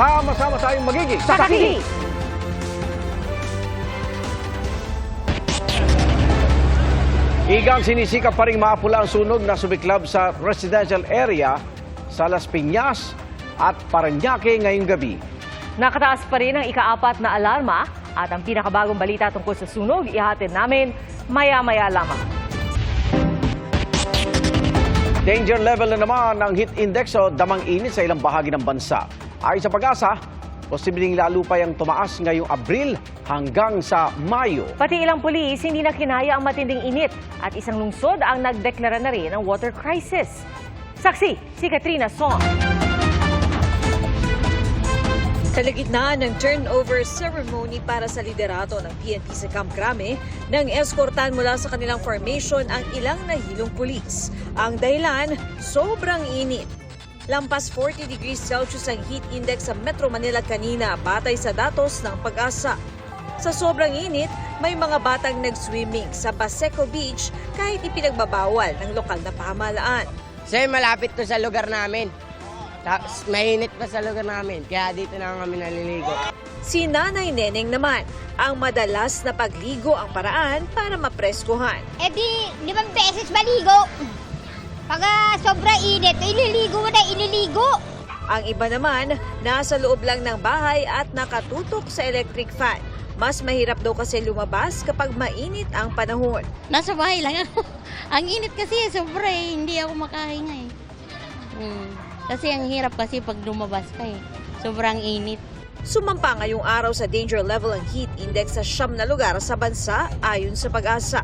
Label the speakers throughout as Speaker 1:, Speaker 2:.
Speaker 1: Sama-sama tayong magiging
Speaker 2: Saksi!
Speaker 1: Igang sinisikap pa rin maapula ang sunog na sumiklab sa residential area sa Las Piñas at Paranaque ngayong gabi.
Speaker 2: Nakataas pa rin ang ikaapat na alarma at ang pinakabagong balita tungkol sa sunog ihatid namin maya-maya lamang.
Speaker 1: Danger level na naman ang heat index o damang init sa ilang bahagi ng bansa. Ayon sa pag-asa, posibleng lalo pa yung tumaas ngayong Abril hanggang sa Mayo.
Speaker 2: Pati ilang pulis hindi na kinaya ang matinding init at isang lungsod ang nagdeklara na rin ng water crisis. Saksi, si Katrina Song.
Speaker 3: Sa gitnaan ng turnover ceremony para sa liderato ng PNP sa Camp Crame, nang eskortan mula sa kanilang formation ang ilang nahilong pulis. Ang dahilan, sobrang init. Lampas 40 degrees Celsius ang heat index sa Metro Manila kanina batay sa datos ng pag-asa. Sa sobrang init, may mga batang nag-swimming sa Baseco Beach kahit ipinagbabawal ng lokal na pamahalaan.
Speaker 4: Kasi malapit to sa lugar namin. Tapos mainit pa sa lugar namin, kaya dito na kami naliligo.
Speaker 3: Si Nanay Neneng naman, ang madalas na pagligo ang paraan para mapreskuhan.
Speaker 5: E di, limang beses maligo. Pag ah, sobra init, ililigo mo na ililigo.
Speaker 3: Ang iba naman, nasa loob lang ng bahay at nakatutok sa electric fan. Mas mahirap daw kasi lumabas kapag mainit ang panahon.
Speaker 6: Nasa bahay lang ako. ang init kasi, sobra eh. Hindi ako makahinga eh. Hmm. Kasi ang hirap kasi pag lumabas ka eh. Sobrang init.
Speaker 3: Sumampa ngayong araw sa danger level ang heat index sa siyam na lugar sa bansa ayon sa pag-asa.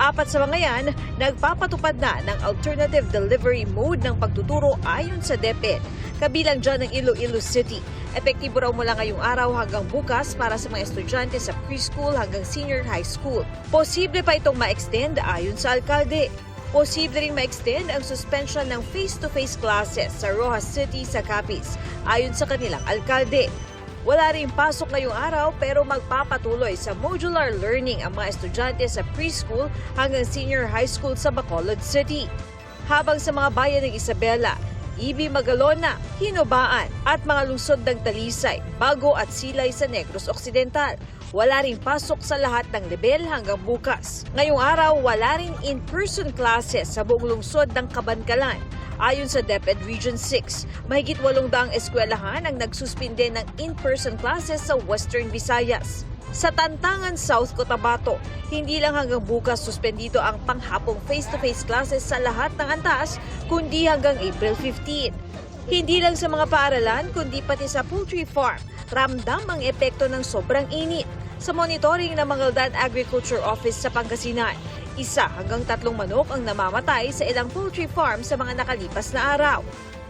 Speaker 3: Apat sa mga yan, nagpapatupad na ng alternative delivery mode ng pagtuturo ayon sa DepEd. Kabilang dyan ang Iloilo City. Epektibo raw mula ngayong araw hanggang bukas para sa mga estudyante sa preschool hanggang senior high school. Posible pa itong ma-extend ayon sa alkalde. Posible ring ma-extend ang suspension ng face-to-face classes sa Rojas City sa Capiz, ayon sa kanilang alkalde. Wala rin pasok ngayong araw pero magpapatuloy sa modular learning ang mga estudyante sa preschool hanggang senior high school sa Bacolod City. Habang sa mga bayan ng Isabela, Ibi Magalona, Hinobaan at mga lungsod ng Talisay, Bago at Silay sa Negros Occidental. Wala rin pasok sa lahat ng level hanggang bukas. Ngayong araw, wala rin in-person classes sa buong lungsod ng Kabankalan. Ayon sa DepEd Region 6, mahigit 800 eskwelahan ang nagsuspinde ng in-person classes sa Western Visayas. Sa Tantangan, South Cotabato, hindi lang hanggang bukas suspendido ang panghapong face-to-face classes sa lahat ng antas, kundi hanggang April 15. Hindi lang sa mga paaralan, kundi pati sa poultry farm, ramdam ang epekto ng sobrang init. Sa monitoring ng Mangaldan Agriculture Office sa Pangasinan, isa hanggang tatlong manok ang namamatay sa ilang poultry farm sa mga nakalipas na araw.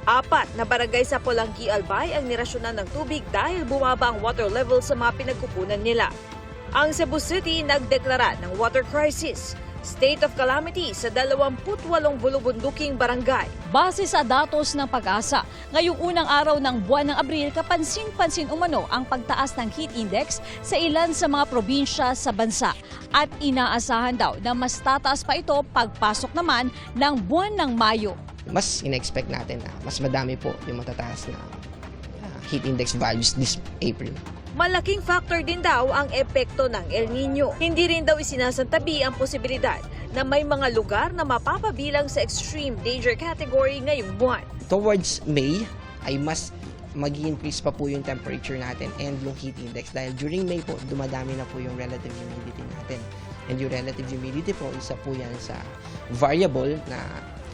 Speaker 3: Apat na barangay sa Polanggi Albay ang nirasyonan ng tubig dahil bumaba ang water level sa mga pinagkukunan nila. Ang Cebu City nagdeklara ng water crisis. State of calamity sa 28 bulubunduking barangay.
Speaker 7: Base sa datos ng pag-asa, ngayong unang araw ng buwan ng Abril, kapansin-pansin umano ang pagtaas ng heat index sa ilan sa mga probinsya sa bansa. At inaasahan daw na mas tataas pa ito pagpasok naman ng buwan ng Mayo.
Speaker 4: Mas in-expect natin na mas madami po yung matataas na uh, heat index values this April.
Speaker 3: Malaking factor din daw ang epekto ng El Nino. Hindi rin daw isinasantabi ang posibilidad na may mga lugar na mapapabilang sa extreme danger category ngayong buwan.
Speaker 4: Towards May ay mas mag increase pa po yung temperature natin and yung heat index dahil during May po dumadami na po yung relative humidity natin. And yung relative humidity po, isa po yan sa variable na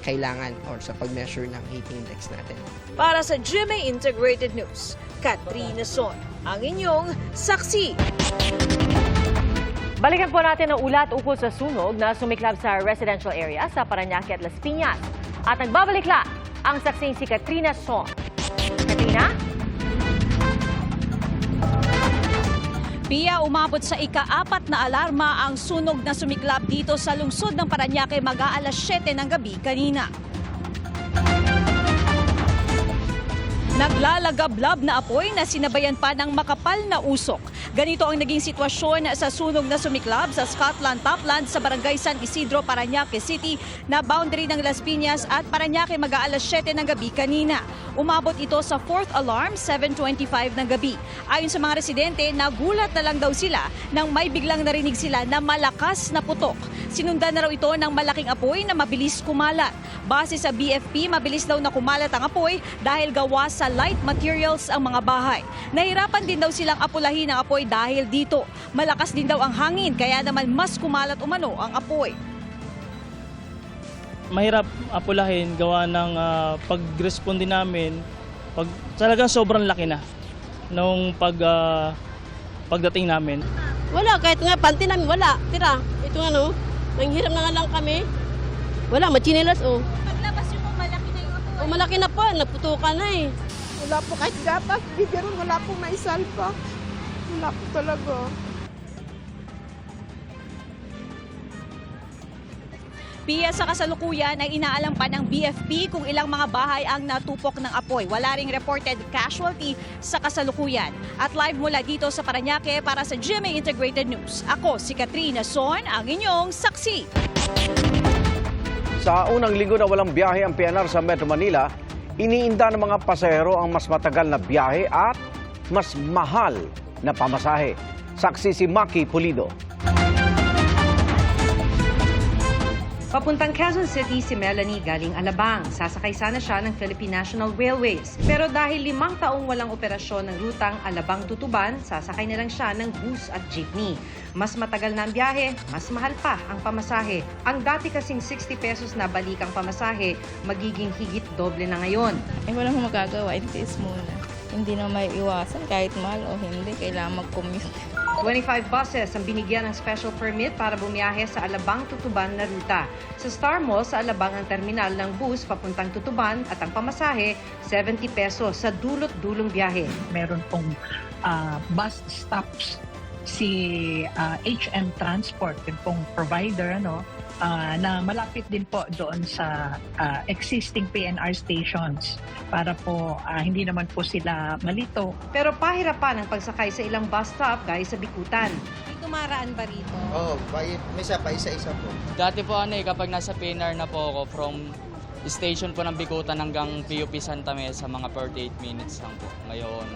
Speaker 4: kailangan or sa pag-measure ng heat index natin.
Speaker 3: Para sa GMA Integrated News, Katrina Son, ang inyong saksi.
Speaker 2: Balikan po natin ang ulat ukol sa sunog na sumiklab sa residential area sa Paranaque at Las Piñas. At nagbabalikla ang saksing si Katrina Song. Katrina?
Speaker 7: Pia, umabot sa ika-apat na alarma ang sunog na sumiklab dito sa lungsod ng Paranaque mag-aalas 7 ng gabi kanina. Naglalagablab na apoy na sinabayan pa ng makapal na usok. Ganito ang naging sitwasyon sa sunog na sumiklab sa Scotland Topland sa barangay San Isidro, Parañaque City na boundary ng Las Piñas at Parañaque mag-aalas 7 ng gabi kanina. Umabot ito sa fourth alarm 7.25 ng gabi. Ayon sa mga residente, nagulat na lang daw sila nang may biglang narinig sila na malakas na putok. Sinundan na raw ito ng malaking apoy na mabilis kumalat. Base sa BFP, mabilis daw na kumalat ang apoy dahil gawa sa light materials ang mga bahay. Nahirapan din daw silang apulahin ang apoy dahil dito. Malakas din daw ang hangin kaya naman mas kumalat umano ang apoy.
Speaker 8: mahirap apulahin gawa ng ah, pag-respond din namin pag talagang sobrang laki na nung pag ah, pagdating namin.
Speaker 9: Wala, kahit nga panty namin, wala. Tira, ito nga no, nanghiram na nga lang kami. Wala, machinilas oh.
Speaker 7: Paglabas yung malaki na yung apoy.
Speaker 9: O malaki na po, naputukan na eh.
Speaker 10: Wala po kahit gatas, biberon, wala po maisalpa. Wala po talaga.
Speaker 7: Piya sa kasalukuyan ay inaalam pa ng BFP kung ilang mga bahay ang natupok ng apoy. Wala ring reported casualty sa kasalukuyan. At live mula dito sa Paranaque para sa GMA Integrated News. Ako si Katrina Son, ang inyong saksi.
Speaker 1: Sa unang linggo na walang biyahe ang PNR sa Metro Manila, iniinda ng mga pasahero ang mas matagal na biyahe at mas mahal na pamasahe. Saksi si Maki Pulido.
Speaker 11: Papuntang Quezon City si Melanie galing Alabang. Sasakay sana siya ng Philippine National Railways. Pero dahil limang taong walang operasyon ng rutang Alabang-Tutuban, sasakay na lang siya ng bus at jeepney. Mas matagal na ang biyahe, mas mahal pa ang pamasahe. Ang dati kasing 60 pesos na balikang pamasahe, magiging higit doble na ngayon.
Speaker 6: Eh, wala akong magagawa. Intis muna. Hindi na may iwasan kahit mahal o hindi. Kailangan mag-commute.
Speaker 11: 25 buses ang binigyan ng special permit para bumiyahe sa Alabang Tutuban na ruta. Sa Star Mall sa Alabang ang terminal ng bus papuntang Tutuban at ang pamasahe 70 pesos sa dulot-dulong biyahe.
Speaker 12: meron pong ah, bus stops si ah, HM Transport, yung pong provider, ano, ah, na malapit din po doon sa ah, existing PNR stations para po ah, hindi naman po sila malito
Speaker 11: Pero pahirapan ang pagsakay sa ilang bus stop gaya sa Bikutan.
Speaker 6: Tumaraan ba rito?
Speaker 13: Oo, oh, misa pa isa-isa po.
Speaker 8: Dati po ano eh, kapag nasa PNR na po ako from station po ng Bikutan hanggang PUP Santa Mesa, mga 48 minutes lang po. Ngayon,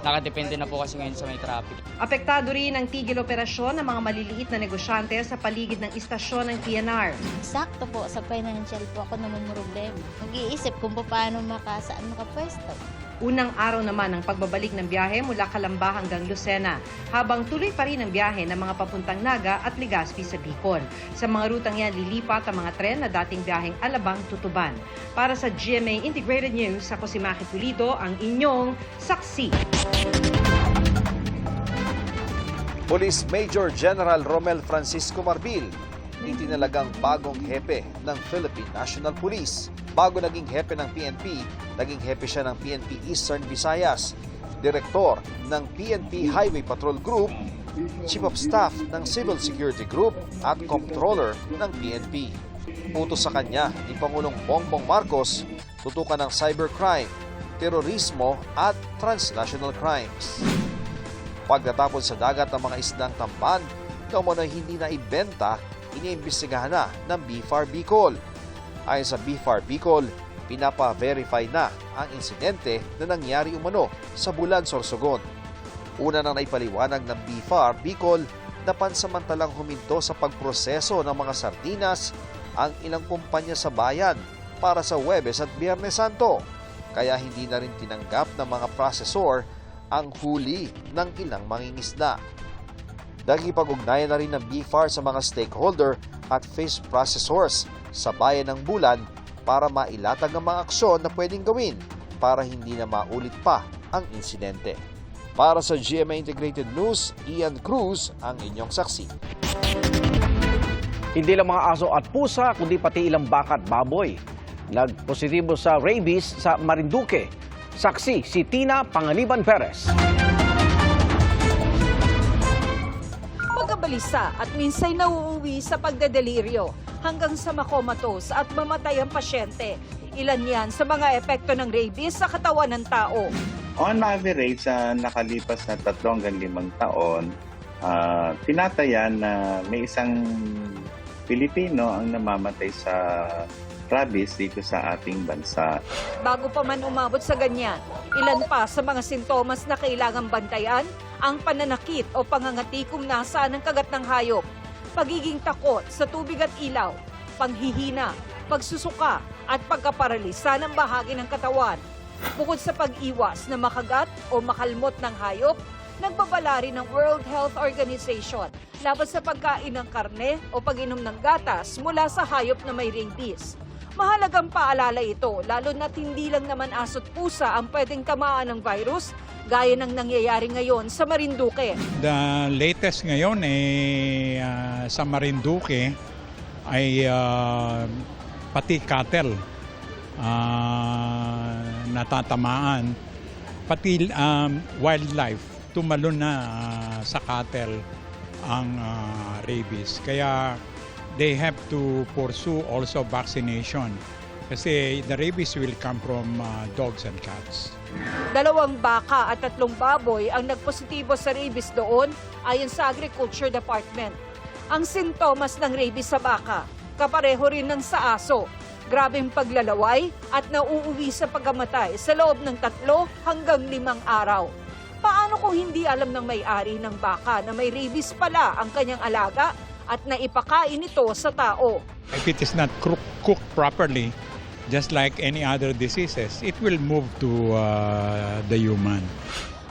Speaker 8: nakadepende na po kasi ngayon sa may traffic.
Speaker 11: Apektado rin ang tigil operasyon ng mga maliliit na negosyante sa paligid ng istasyon ng PNR.
Speaker 6: Sakto po sa financial po ako naman problema. Nag-iisip kung paano makasaan makapwesto.
Speaker 11: Unang araw naman ng pagbabalik ng biyahe mula Calamba hanggang Lucena, habang tuloy pa rin ang biyahe ng mga papuntang Naga at Legazpi sa Bicol. Sa mga rutang yan, lilipat ang mga tren na dating biyaheng Alabang-Tutuban. Para sa GMA Integrated News, ako si Maki Pulido, ang inyong saksi.
Speaker 14: Police Major General Romel Francisco Marbil, itinalagang bagong hepe ng Philippine National Police. Bago naging hepe ng PNP, naging hepe siya ng PNP Eastern Visayas, Direktor ng PNP Highway Patrol Group, Chief of Staff ng Civil Security Group at Comptroller ng PNP. Utos sa kanya ni Pangulong Bongbong Marcos tutukan ng cybercrime, terorismo at transnational crimes. Pagkatapon sa dagat ng mga isdang tamban na hindi na ibenta, iniimbestigahan na ng BFAR Bicol. Ayon sa BFAR Bicol, pinapa-verify na ang insidente na nangyari umano sa Bulan, Sorsogon. Una nang naipaliwanag ng BFAR Bicol na pansamantalang huminto sa pagproseso ng mga sardinas ang ilang kumpanya sa bayan para sa Webes at Biyernes Santo. Kaya hindi na rin tinanggap ng mga processor ang huli ng ilang mangingisda. Nakikipag-ugnayan na rin ng BFAR sa mga stakeholder at fish processors sa bayan ng Bulan para mailatag ang mga aksyon na pwedeng gawin para hindi na maulit pa ang insidente. Para sa GMA Integrated News, Ian Cruz ang inyong saksi.
Speaker 1: Hindi lang mga aso at pusa, kundi pati ilang baka at baboy. Nagpositibo sa rabies sa Marinduque. Saksi si Tina Panganiban Perez.
Speaker 15: Balisa at minsay nauuwi sa pagdedeliryo hanggang sa makomatos at mamatay ang pasyente. Ilan yan sa mga epekto ng rabies sa katawan ng tao.
Speaker 16: On average, sa nakalipas na tatlo hanggang limang taon, ah, tinatayan na may isang Pilipino ang namamatay sa rabies dito sa ating bansa.
Speaker 15: Bago pa man umabot sa ganyan, ilan pa sa mga sintomas na kailangang bantayan ang pananakit o pangangati kung nasaan ang kagat ng hayop, pagiging takot sa tubig at ilaw, panghihina, pagsusuka at pagkaparalisa ng bahagi ng katawan. Bukod sa pag-iwas na makagat o makalmot ng hayop, nagbabala rin ng World Health Organization laban sa pagkain ng karne o pag-inom ng gatas mula sa hayop na may rabies. Mahalagang paalala ito, lalo na't hindi lang naman aso't pusa ang pwedeng tamaan ng virus, gaya ng nangyayari ngayon sa Marinduque.
Speaker 17: The latest ngayon eh, ah, sa Marinduque ay ah, pati cattle ah, natatamaan. Pati um, wildlife, tumalon na ah, sa cattle ang ah, rabies. Kaya they have to pursue also vaccination. Kasi the rabies will come from ah, dogs and cats.
Speaker 15: Dalawang baka at tatlong baboy ang nagpositibo sa rabies doon ayon sa Agriculture Department. Ang sintomas ng rabies sa baka, kapareho rin ng sa aso. Grabeng paglalaway at nauuwi sa pagkamatay sa loob ng tatlo hanggang limang araw. Paano kung hindi alam ng may-ari ng baka na may rabies pala ang kanyang alaga at naipakain ito sa tao?
Speaker 17: If it is not cook- cooked properly, just like any other diseases, it will move to uh, the human.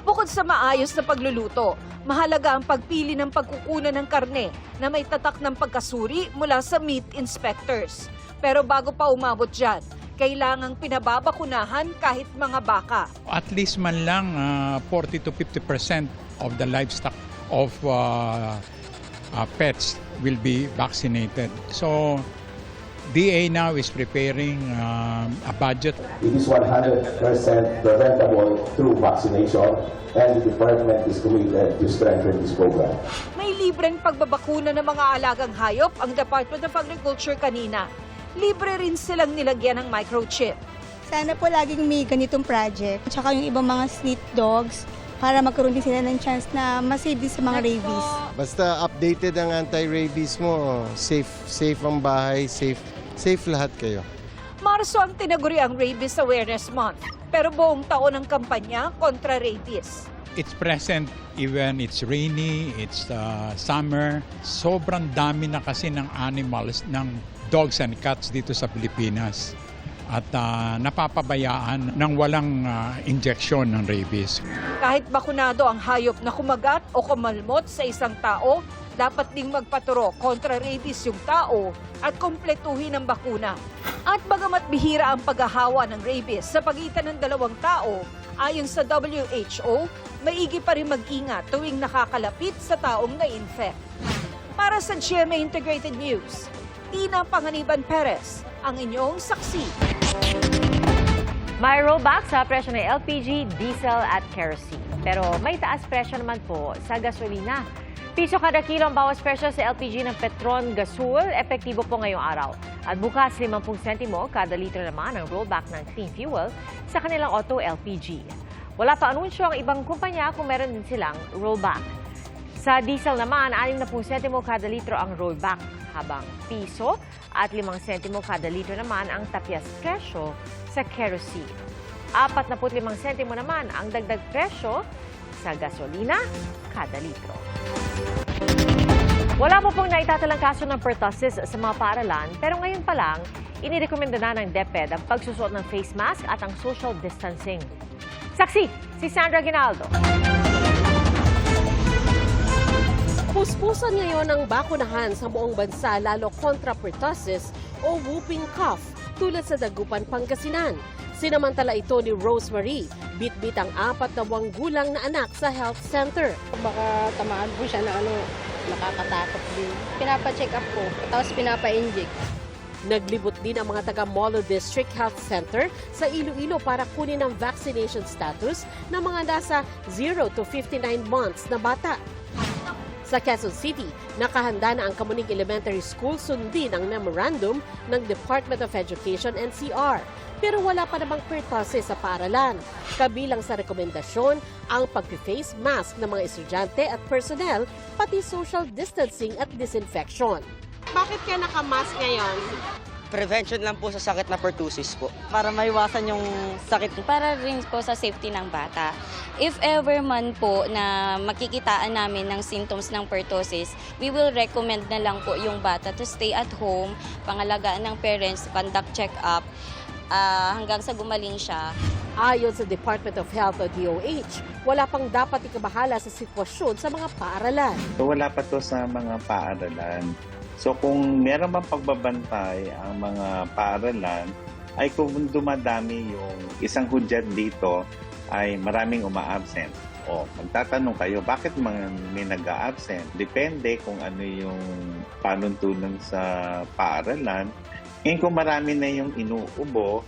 Speaker 15: Bukod sa maayos na pagluluto, mahalaga ang pagpili ng pagkukunan ng karne na may tatak ng pagkasuri mula sa meat inspectors. Pero bago pa umabot dyan, kailangang pinababakunahan kahit mga baka.
Speaker 17: At least man lang uh, 40 to 50% of the livestock of uh, uh, pets will be vaccinated. So DA now is preparing um, a budget
Speaker 18: It is 100% preventable through vaccination and the department is committed to strengthen this program.
Speaker 15: May libreng pagbabakuna ng mga alagang hayop ang Department of Agriculture kanina. Libre rin silang nilagyan ng microchip.
Speaker 19: Sana po laging may ganitong project. Tsaka yung ibang mga street dogs para magkaroon din sila ng chance na masave din sa mga rabies.
Speaker 20: Basta updated ang anti-rabies mo, safe safe ang bahay, safe safe lahat kayo.
Speaker 15: Marso ang tinaguri ang Rabies Awareness Month. Pero buong taon ang kampanya kontra rabies.
Speaker 17: it's present even it's rainy, it's uh, summer. Sobrang dami na kasi ng animals, ng dogs and cats dito sa Pilipinas. At uh, napapabayaan ng walang uh, injection ng rabies.
Speaker 15: Kahit bakunado ang hayop na kumagat o kumalmot sa isang tao, dapat ding magpaturo kontra rabies yung tao at kompletuhin ang bakuna. At bagamat bihira ang paghahawa ng rabies sa pagitan ng dalawang tao, ayon sa WHO, maigi pa rin mag-ingat tuwing nakakalapit sa taong na-infect. Para sa GMA Integrated News, Tina Panganiban Perez, ang inyong saksi.
Speaker 2: May rollback sa presyo ng LPG, diesel at kerosene. Pero may taas presyo naman po sa gasolina. Piso kada kilo ang bawas presyo sa LPG ng Petron Gasul, epektibo po ngayong araw. At bukas 50 sentimo kada litro naman ang rollback ng clean fuel sa kanilang auto LPG. Wala pa anunsyo ang ibang kumpanya kung meron din silang rollback. Sa diesel naman, 60 sentimo kada litro ang rollback, habang piso at 5 sentimo kada litro naman ang tapyas presyo sa kerosene. 45 sentimo naman ang dagdag presyo sa gasolina kada litro. Wala po pong naitatalang kaso ng pertussis sa mga paaralan, pero ngayon pa lang, inirekomenda na ng DepEd ang pagsusuot ng face mask at ang social distancing. Saksi, si Sandra Ginaldo.
Speaker 21: Puspusan ngayon ang bakunahan sa buong bansa lalo kontra pertussis o whooping cough tulad sa Dagupan, Pangasinan. Sinamantala ito ni Rosemary, bit-bit ang apat na buwang gulang na anak sa health center.
Speaker 22: Baka tamaan po siya na ano, nakakatakot din. Pinapa-check up ko, tapos pinapa-inject.
Speaker 21: Naglibot din ang mga taga Molo District Health Center sa Iloilo para kunin ang vaccination status ng mga nasa 0 to 59 months na bata. Sa Quezon City, nakahanda na ang Kamuning Elementary School sundin ang memorandum ng Department of Education NCR. Pero wala pa namang pertase sa paaralan. Kabilang sa rekomendasyon ang pag-face mask ng mga estudyante at personnel, pati social distancing at disinfection.
Speaker 22: Bakit ka nakamask ngayon?
Speaker 23: Prevention lang po sa sakit na pertussis po.
Speaker 24: para maiwasan yung sakit. Para rin po sa safety ng bata. If ever man po na makikitaan namin ng symptoms ng pertussis, we will recommend na lang po yung bata to stay at home, pangalagaan ng parents, conduct check-up, ah, hanggang sa gumaling siya.
Speaker 21: Ayon sa Department of Health o DOH, wala pang dapat ikabahala sa sitwasyon sa mga paaralan.
Speaker 16: So wala pa to sa mga paaralan. So kung meron bang pagbabantay ang mga paaralan, ay kung dumadami yung isang hudyat dito, ay maraming uma-absent. O, magtatanong kayo, bakit mga may nag-a-absent? Depende kung ano yung panuntunan sa paaralan. Ngayon kung marami na yung inuubo,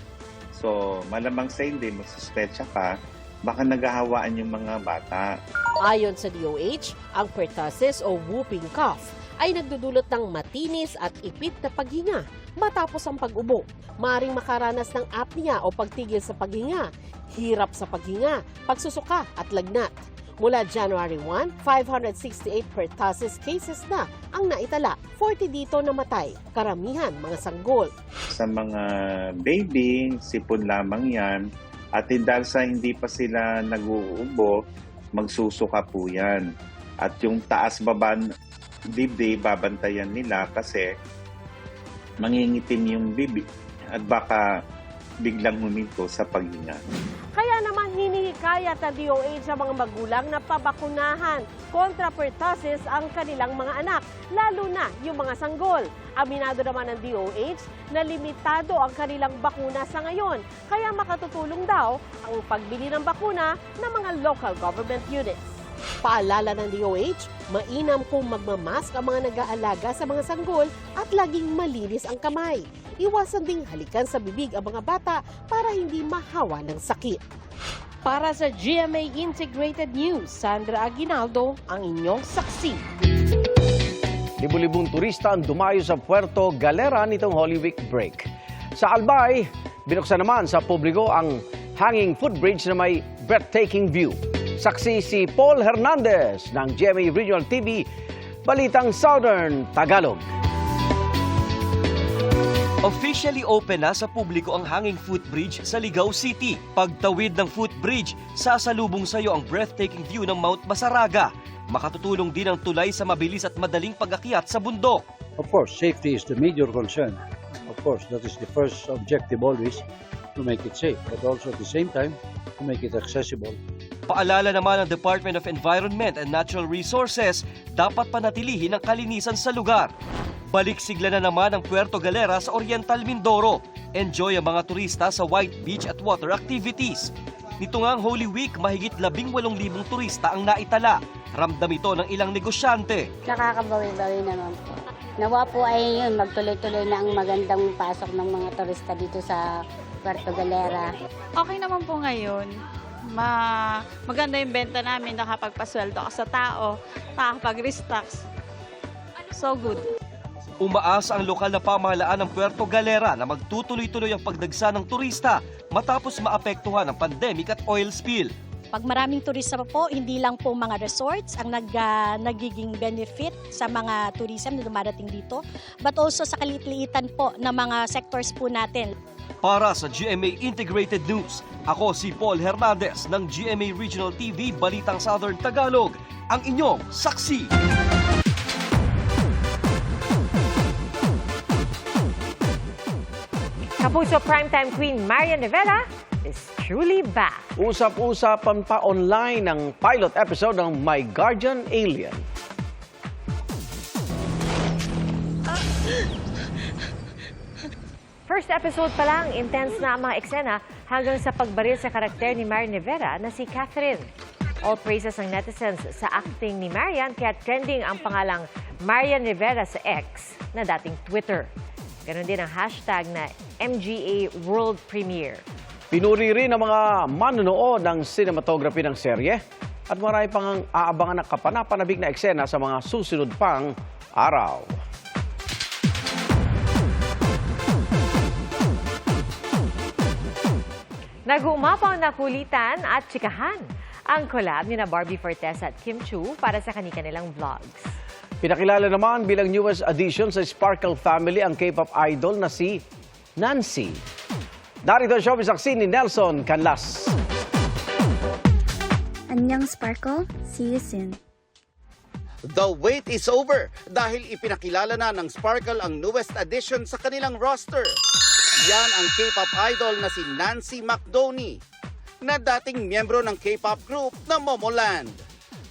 Speaker 16: so malamang sa hindi, magsuspecha ka, baka naghahawaan yung mga bata.
Speaker 21: Ayon sa DOH, ang pertussis o whooping cough ay nagdudulot ng matinis at ipit na paghinga matapos ang pag-ubo. Maring makaranas ng apnea o pagtigil sa paghinga, hirap sa paghinga, pagsusuka at lagnat. Mula January 1, 568 pertussis cases na ang naitala. 40 dito namatay, karamihan mga sanggol.
Speaker 16: Sa mga baby, sipon lamang yan. At dahil sa hindi pa sila nag-uubo, magsusuka po yan. At yung taas-baba dibdib, babantayan nila kasi mangingitim yung bibig at baka biglang huminto sa paghinga.
Speaker 21: Kaya naman hinihikayat ng DOH sa mga magulang na pabakunahan kontra pertussis ang kanilang mga anak, lalo na yung mga sanggol. Aminado naman ng DOH na limitado ang kanilang bakuna sa ngayon, kaya makatutulong daw ang pagbili ng bakuna ng mga local government units. Paalala ng DOH, mainam kung magmamask ang mga nag-aalaga sa mga sanggol at laging malinis ang kamay. Iwasan ding halikan sa bibig ang mga bata para hindi mahawa ng sakit. Para sa GMA Integrated News, Sandra Aguinaldo, ang inyong saksi.
Speaker 1: Libu-libong turista ang dumayo sa Puerto Galera nitong Holy Week break. Sa Albay, binuksan naman sa publiko ang hanging footbridge na may breathtaking view. Saksi si Paul Hernandez ng GMA Regional TV, Balitang Southern Tagalog.
Speaker 25: Officially open na sa publiko ang hanging footbridge sa Ligao City. Pagtawid ng footbridge, sasalubong sa iyo ang breathtaking view ng Mount Masaraga. Makatutulong din ang tulay sa mabilis at madaling pag-akyat sa bundok.
Speaker 26: Of course, safety is the major concern. Of course, that is the first objective always to make it safe, but also at the same time to make it accessible.
Speaker 25: Paalala naman ng Department of Environment and Natural Resources, dapat panatilihin ang kalinisan sa lugar. Balik sigla na naman ang Puerto Galera sa Oriental Mindoro. Enjoy ang mga turista sa White Beach at water activities. Nito nga ang Holy Week, mahigit 18,000 turista ang naitala. Ramdam ito ng ilang negosyante.
Speaker 6: Nakakabawi-bawi naman po. Nawa po ay yun, magtuloy-tuloy na ang magandang pasok ng mga turista dito sa Puerto Galera.
Speaker 27: Okay naman po ngayon. Ma maganda yung benta namin, nakapagpasweldo ka sa tao, nakakapag-restocks. So good.
Speaker 25: Umaasa ang lokal na pamahalaan ng Puerto Galera na magtutuloy-tuloy ang pagdagsa ng turista matapos maapektuhan ng pandemic at oil spill.
Speaker 28: Pag maraming turista pa po, hindi lang po mga resorts ang nag, ah, nagiging benefit sa mga tourism na dumarating dito, but also sa kalitliitan po ng mga sectors po natin.
Speaker 25: Para sa GMA Integrated News, ako si Paul Hernandez ng GMA Regional TV Balitang Southern Tagalog, ang inyong saksi.
Speaker 2: Kapuso Primetime Queen Marian Rivera is truly back.
Speaker 1: Usap-usapan pa online ang pilot episode ng My Guardian Alien.
Speaker 2: First episode pa lang, intense na ang mga eksena hanggang sa pagbaril sa karakter ni Marian Rivera na si Catherine. All praises ang netizens sa acting ni Marian kaya trending ang pangalang Marian Rivera sa X na dating Twitter. Ganon din ang hashtag na MGA World Premiere.
Speaker 1: Pinuri rin ng mga manonood ng cinematography ng serye At marami pang aabangan ng kapanapanabik na eksena sa mga susunod pang araw.
Speaker 2: Nag-uumapaw na kulitan at tsikahan ang collab ni na Barbie Fortes at Kim Chu para sa kanilang vlogs.
Speaker 1: Pinakilala naman bilang newest addition sa Sparkle family ang K-pop idol na si Nancy. Narito ang showbiz saksi ni Nelson Canlas.
Speaker 29: Anyang Sparkle, see you soon.
Speaker 30: The wait is over dahil ipinakilala na ng Sparkle ang newest addition sa kanilang roster. Yan ang K-pop idol na si Nancy McDoney na dating miyembro ng K-pop group na Momoland.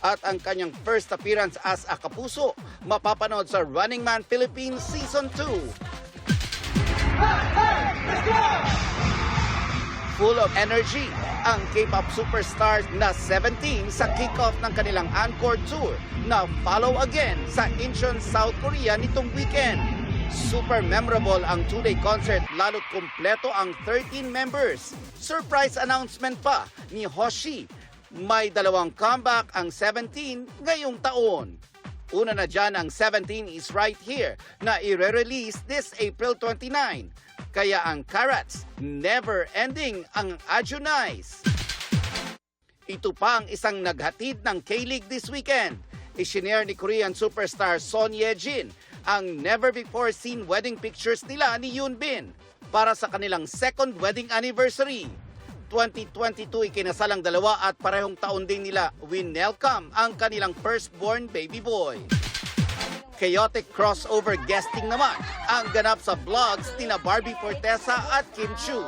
Speaker 30: At ang kanyang first appearance as a kapuso mapapanood sa Running Man Philippines Season 2. Full of energy, ang K-pop superstars na 17 sa kick-off ng kanilang encore tour na follow again sa Incheon, South Korea nitong weekend. Super memorable ang two-day concert lalo't kumpleto ang 13 members. Surprise announcement pa ni Hoshi. May dalawang comeback ang 17 ngayong taon. Una na dyan ang 17 is right here na i-release this April 29. Kaya ang Carats, never ending ang Adjunice. Ito pa ang isang naghatid ng K-League this weekend. Isinare ni Korean superstar Son Ye-jin ang never before seen wedding pictures nila ni Yoon Bin para sa kanilang second wedding anniversary. 2022 ikinasal ang dalawa at parehong taon din nila winelcome ang kanilang firstborn baby boy. Chaotic crossover guesting naman ang ganap sa vlogs ni na Barbie Fortesa at Kim Chu.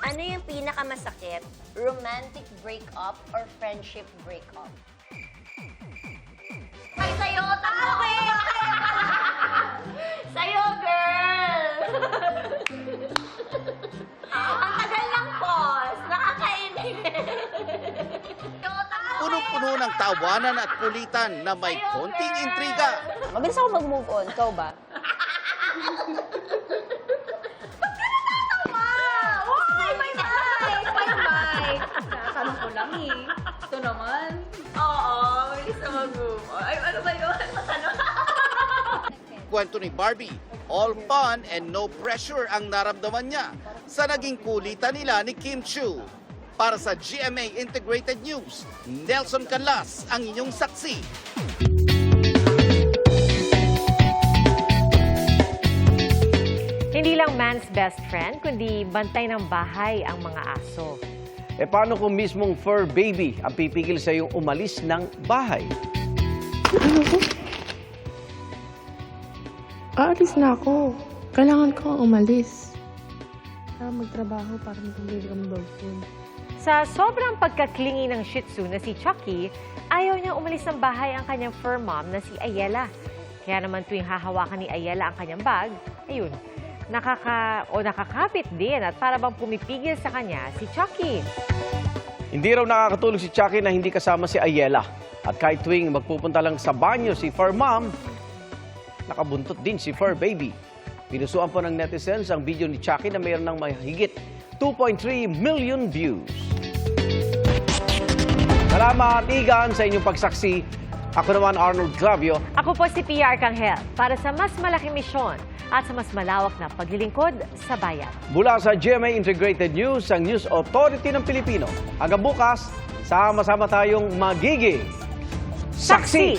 Speaker 31: Ano yung pinakamasakit? Romantic breakup or friendship breakup? Ay, sa'yo! Tama okay, okay! Sa'yo, girl! Ang tagal ng pause. Nakakainis.
Speaker 30: Punong-puno ng tawanan at kulitan na may konting intriga.
Speaker 31: Mabilis ako mag-move on. Ikaw ba? Uy, may mic! May mic! Tanong ko lang eh. Ito naman. Oo, bilis na mag-move on. Ay, ano ba yun?
Speaker 30: Kwento ni Barbie, all fun and no pressure ang naramdaman niya sa naging kulitan nila ni Kim Chu. Para sa GMA Integrated News, Nelson Canlas ang inyong saksi.
Speaker 2: Hindi lang man's best friend, kundi bantay ng bahay ang mga aso.
Speaker 1: E paano kung mismong fur baby ang pipigil sa iyong umalis ng bahay?
Speaker 32: Aalis na ako. Kailangan ko umalis. Para magtrabaho para magpabili kami dog food.
Speaker 2: Sa sobrang pagkaklingi ng Shih Tzu na si Chucky, ayaw niyang umalis ng bahay ang kanyang fur mom na si Ayela. Kaya naman tuwing hahawakan ni Ayela ang kanyang bag, ayun, nakaka o nakakapit din at para bang pumipigil sa kanya si Chucky.
Speaker 1: Hindi raw nakakatulog si Chucky na hindi kasama si Ayela. At kahit tuwing magpupunta lang sa banyo si fur mom, nakabuntot din si fur baby. Pinusuan po ng netizens ang video ni Chucky na mayroon ng mahigit 2.3 million views. Salamat, Igan, sa inyong pagsaksi. Ako naman, Arnold Clavio.
Speaker 2: Ako po si Pia Arcangel para sa mas malaking misyon at sa mas malawak na paglilingkod sa bayan.
Speaker 1: Mula sa GMA Integrated News, ang News Authority ng Pilipino. Hanggang bukas, sama-sama tayong magiging saksi.